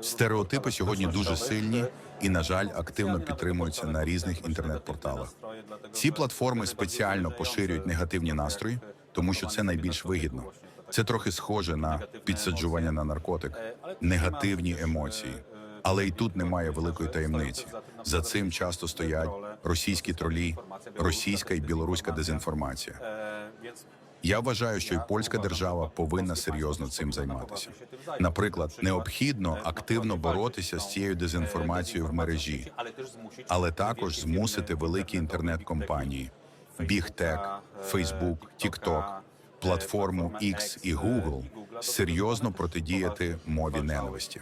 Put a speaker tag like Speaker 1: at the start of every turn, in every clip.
Speaker 1: Стереотипи сьогодні дуже сильні і, на жаль, активно підтримуються на різних інтернет-порталах. Ці платформи спеціально поширюють негативні настрої, тому що це найбільш вигідно. Це трохи схоже на підсаджування на наркотик, негативні емоції. Але і тут немає великої таємниці. За цим часто стоять російські тролі, російська і білоруська дезінформація. Я вважаю, що і польська держава повинна серйозно цим займатися. Наприклад, необхідно активно боротися з цією дезінформацією в мережі, але також змусити великі інтернет-компанії BigTech, Facebook, TikTok, платформу X і Google серйозно протидіяти мові ненависті.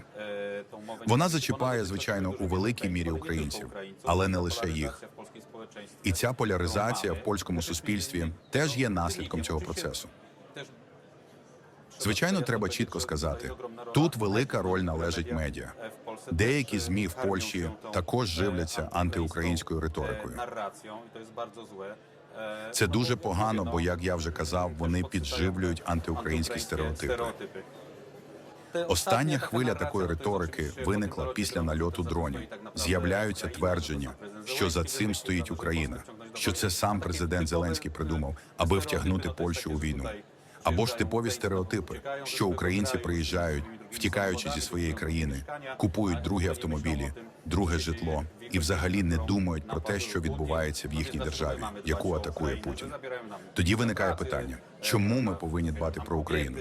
Speaker 1: Вона зачіпає, звичайно, у великій мірі українців, але не лише їх. І ця поляризація в польському суспільстві теж є наслідком цього процесу. Звичайно, треба чітко сказати: тут велика роль належить медіа. Деякі змі в Польщі також живляться антиукраїнською риторикою. Це дуже погано, бо як я вже казав, вони підживлюють антиукраїнські стереотипи. Остання хвиля такої риторики виникла після нальоту дронів. З'являються твердження, що за цим стоїть Україна, що це сам президент Зеленський придумав, аби втягнути Польщу у війну. Або ж типові стереотипи, що українці приїжджають, втікаючи зі своєї країни, купують другі автомобілі, друге житло і взагалі не думають про те, що відбувається в їхній державі, яку атакує Путін. Тоді виникає питання: чому ми повинні дбати про Україну?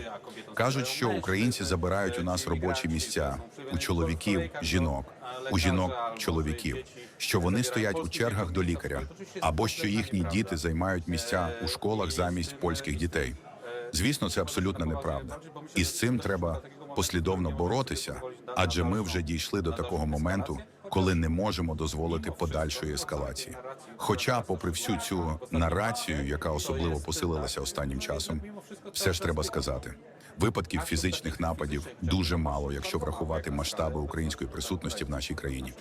Speaker 1: Кажуть, що українці забирають у нас робочі місця у чоловіків, жінок, у жінок, чоловіків, що вони стоять у чергах до лікаря, або що їхні діти займають місця у школах замість польських дітей. Звісно, це абсолютно неправда, і з цим треба послідовно боротися, адже ми вже дійшли до такого моменту, коли не можемо дозволити подальшої ескалації. Хоча, попри всю цю нарацію, яка особливо посилилася останнім часом, все ж треба сказати. Випадків фізичних нападів дуже мало, якщо врахувати масштаби української присутності в нашій країні.